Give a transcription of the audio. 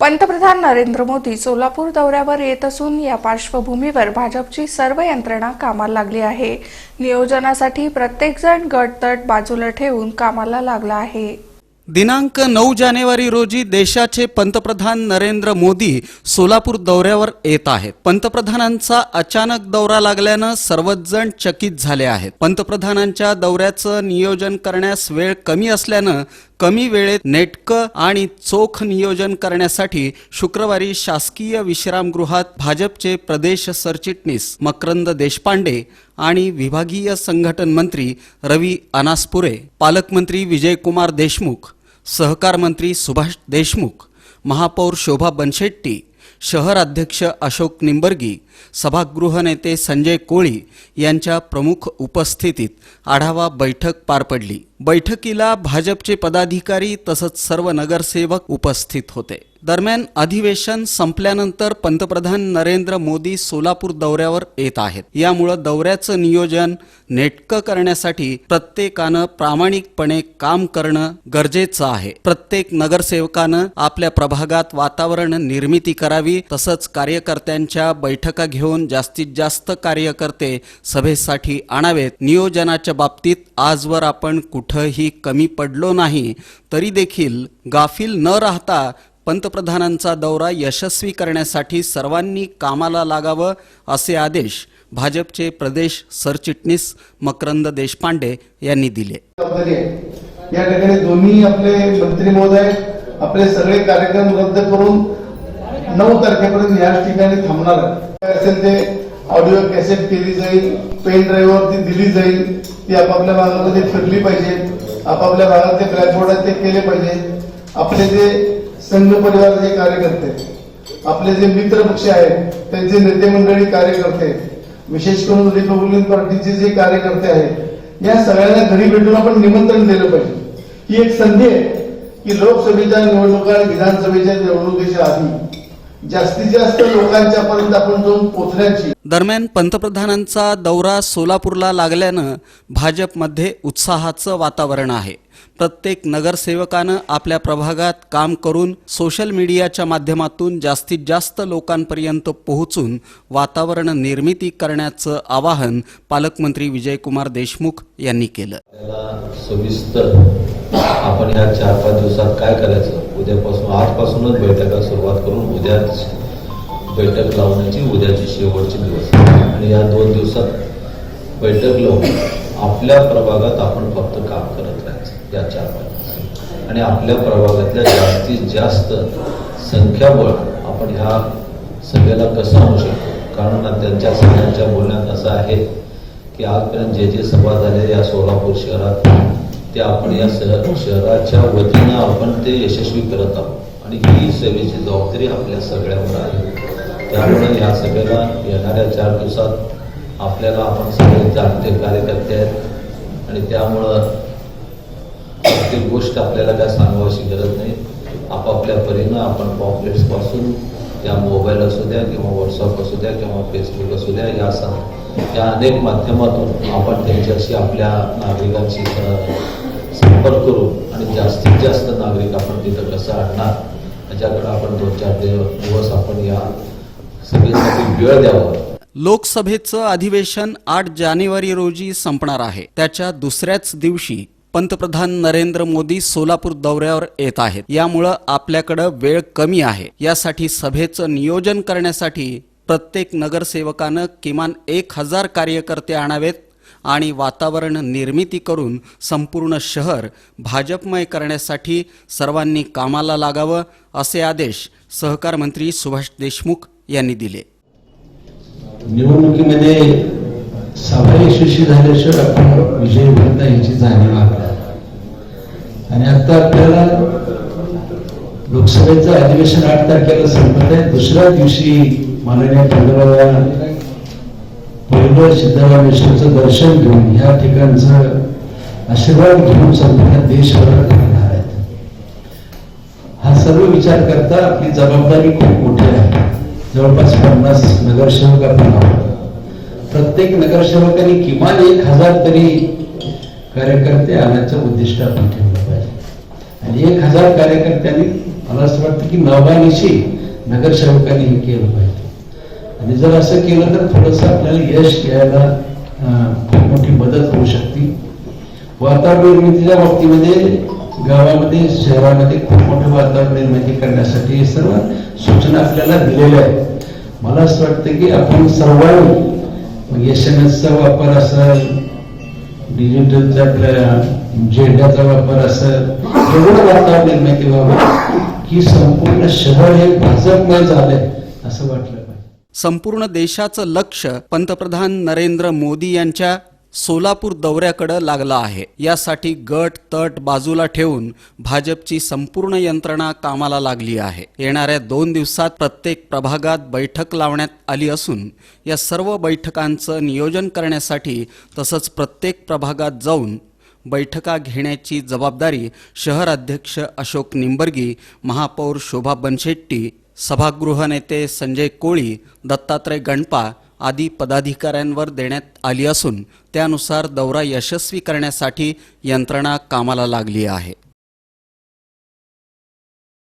पंतप्रधान नरेंद्र मोदी सोलापूर दौऱ्यावर येत असून या पार्श्वभूमीवर भाजपची सर्व यंत्रणा कामाला लागली आहे. नियोजनासाठी प्रत्येकजण गटतट बाजूला ठेवून कामाला लागला आहे. दिनांक नऊ जानेवारी रोजी देशाचे पंतप्रधान नरेंद्र मोदी सोलापूर दौऱ्यावर येत आहेत. पंतप्रधानांचा अचानक दौरा लागल्यानं सर्वच जण चकित झाले आहेत. पंतप्रधानांच्या दौऱ्याचं नियोजन करण्यास वेळ कमी असल्यानं कमी वेळेत नेटकं आणि चोख नियोजन करण्यासाठी शुक्रवारी शासकीय विश्रामगृहात भाजपचे प्रदेश सरचिटणीस मकरंद देशपांडे आणि विभागीय संघटन मंत्री रवी अनासपुरे पालकमंत्री विजयकुमार देशमुख सहकार मंत्री सुभाष देशमुख महापौर शोभा बनशेट्टी शहर अध्यक्ष अशोक निंबर्गी सभागृह नेते संजय कोळी यांच्या प्रमुख उपस्थितीत आढावा बैठक पार पडली. बैठकीला भाजपचे पदाधिकारी तसंच सर्व नगरसेवक उपस्थित होते. दरम्यान अधिवेशन संपल्यानंतर पंतप्रधान नरेंद्र मोदी सोलापूर दौऱ्यावर येत आहेत. यामुळं दौऱ्याचं नियोजन नेटकं करण्यासाठी प्रत्येकानं प्रामाणिकपणे काम करणं गरजेचं आहे. प्रत्येक नगरसेवकानं आपल्या प्रभागात वातावरण निर्मिती करावी तसंच कार्यकर्त्यांच्या बैठका घेऊन जास्तीत जास्त कार्यकर्ते सभेसाठी आणावेत. नियोजनाच्या बाबतीत आजवर आपण कुठंही कमी पडलो नाही तरी देखील गाफील न राहता पंतप्रधानांचा दौरा यशस्वी करण्यासाठी सर्वांनी कामाला लागावं असे आदेश भाजपचे प्रदेश सरचिटणीस मकरंद देशपांडे यांनी दिले. या ठिकाणी दोन्ही आपले मंत्री महोदय आपले सगळे कार्यक्रम रद्द करून नऊ तारखेपर्यंत याच ठिकाणी थांबणार असेल ते ऑडिओ कॅसेट केली जाईल पेन ड्राईव्हवर ती दिली जाईल ती आपापल्या भागामध्ये फिरली पाहिजे आपापल्या भागात ते ब्लॅकबोर्ड आहेत ते केले पाहिजे. आपले जे संघ परिवाराचे कार्यकर्ते आपले जे मित्र पक्ष आहेत त्यांचे नेते मंडळी कार्यकर्ते विशेष करून रिपब्लिकन पार्टीचे जे कार्यकर्ते आहेत या सगळ्यांना घरी भेटून आपण निमंत्रण दिलं पाहिजे. ही एक संधी आहे की लोकसभेच्या निवडणुका आणि विधानसभेच्या निवडणुकीच्या आधी जास्तीत जास्त लोकांच्या पर्यंत आपण जाऊन पोहोचण्याची दरम्यान पंतप्रधानांचा दौरा सोलापूरला लागल्यानं भाजपमध्ये उत्साहाचं वातावरण आहे. प्रत्येक नगरसेवकानं आपल्या प्रभागात काम करून सोशल मीडियाच्या माध्यमातून जास्तीत जास्त लोकांपर्यंत पोहोचून वातावरण निर्मिती करण्याचं आवाहन पालकमंत्री विजयकुमार देशमुख यांनी केलं. सविस्तर आपण या चार पाच दिवसात काय करायचं? उद्यापासून आजपासूनच बैठका सुरुवात करून उद्याच बैठक लावण्याची उद्याची शेवटचे दिवस. आणि या दोन दिवसात बैठक लावून आपल्या प्रभागात आपण फक्त काम करत राहायचं या चार आणि आपल्या प्रभागातल्या जास्तीत जास्त संख्याबळ आपण ह्या सभेला कसं होऊ शकतो? कारण त्यांच्या सगळ्यांच्या बोलण्यात असं आहे की आजपर्यंत जे जे सभा झाले या सोलापूर शहरात ते आपण या शहराच्या वतीनं आपण ते यशस्वी करत आहोत. आणि ही सेवेची जबाबदारी आपल्या सगळ्यांवर आहे. त्यामुळे या सभेला येणाऱ्या चार दिवसात आपल्याला आपण सगळे जाणते कार्यकर्ते आहेत. आणि त्यामुळं प्रत्येक गोष्ट आपल्याला काय सांगावाशी गरज नाही. आपापल्या परीनं आपण पॉपलेट्सपासून त्या मोबाईल असू द्या किंवा व्हॉट्सअप असू द्या किंवा फेसबुक असू द्या या सं या अनेक माध्यमातून आपण त्यांच्याशी आपल्या नागरिकांशी संपर्क करू आणि जास्तीत जास्त नागरिक आपण तिथं कसं आणणार त्याच्याकडे आपण दोन चार दिवस आपण या सगळीसाठी वेळ द्यावा. लोकसभेचं अधिवेशन आठ जानेवारी रोजी संपणार आहे. त्याच्या दुसऱ्याच दिवशी पंतप्रधान नरेंद्र मोदी सोलापूर दौऱ्यावर येत आहेत. यामुळं आपल्याकडं वेळ कमी आहे. यासाठी सभेचं नियोजन करण्यासाठी प्रत्येक नगरसेवकानं किमान एक हजार कार्यकर्ते आणावेत आणि वातावरण निर्मिती करून संपूर्ण शहर भाजपमय करण्यासाठी सर्वांनी कामाला लागावं असे आदेश सहकार मंत्री सुभाष देशमुख यांनी दिले. निवडणुकीमध्ये सभा यशस्वी झाल्याशिवाय आपण विजय होत नाही याची जाणीव आपल्याला. आणि आता आपल्याला लोकसभेचं अधिवेशन आठ तारखेला संपत आहे. दुसऱ्या दिवशी माननीय पंतप्रधान पहिलं सिद्धरामेश्वरचं दर्शन घेऊन या ठिकाणचं आशीर्वाद घेऊन संपूर्ण देशभरात फिरणार आहेत. हा सर्व विचार करता आपली जबाबदारी खूप मोठी आहे. जवळपास पन्नास नगरसेवक आपण आहोत. प्रत्येक नगरसेवकांनी किमान एक हजार तरी कार्यकर्ते आणायचं उद्दिष्ट आपण ठेवलं पाहिजे. आणि एक हजार कार्यकर्त्यांनी मला असं वाटतं की नवानिशी नगरसेवकांनी हे केलं पाहिजे. आणि जर असं केलं तर थोडंसं आपल्याला यश यायला खूप मोठी मदत होऊ शकते. वातावरण निर्मितीच्या बाबतीमध्ये गावामध्ये शहरामध्ये खूप मोठं वातावरण निर्मिती करण्यासाठी सर्व सूचना आपल्याला दिलेल्या आहेत. मला असं वाटतं की आपण सर्वांनी एस एम एसचा वापर असेल डिजिटलचा आपल्या झेंड्याचा वापर असेल एवढं वातावरण निर्मिती व्हावं की संपूर्ण शहर हे भाजपमय झालंय असं वाटलं संपूर्ण देशाचं लक्ष पंतप्रधान नरेंद्र मोदी यांच्या सोलापूर दौऱ्याकडं लागला आहे. यासाठी गट तट बाजूला ठेवून भाजपची संपूर्ण यंत्रणा कामाला लागली आहे. येणाऱ्या दोन दिवसात प्रत्येक प्रभागात बैठक लावण्यात आली असून या सर्व बैठकांचं नियोजन करण्यासाठी तसंच प्रत्येक प्रभागात जाऊन बैठका घेण्याची जबाबदारी शहर अध्यक्ष अशोक निंबर्गी महापौर शोभा बनशेट्टी सभागृह नेते संजय कोळी दत्तात्रय गणपा आदी पदाधिकाऱ्यांवर देण्यात आली असून त्यानुसार दौरा यशस्वी करण्यासाठी यंत्रणा कामाला लागली आहे.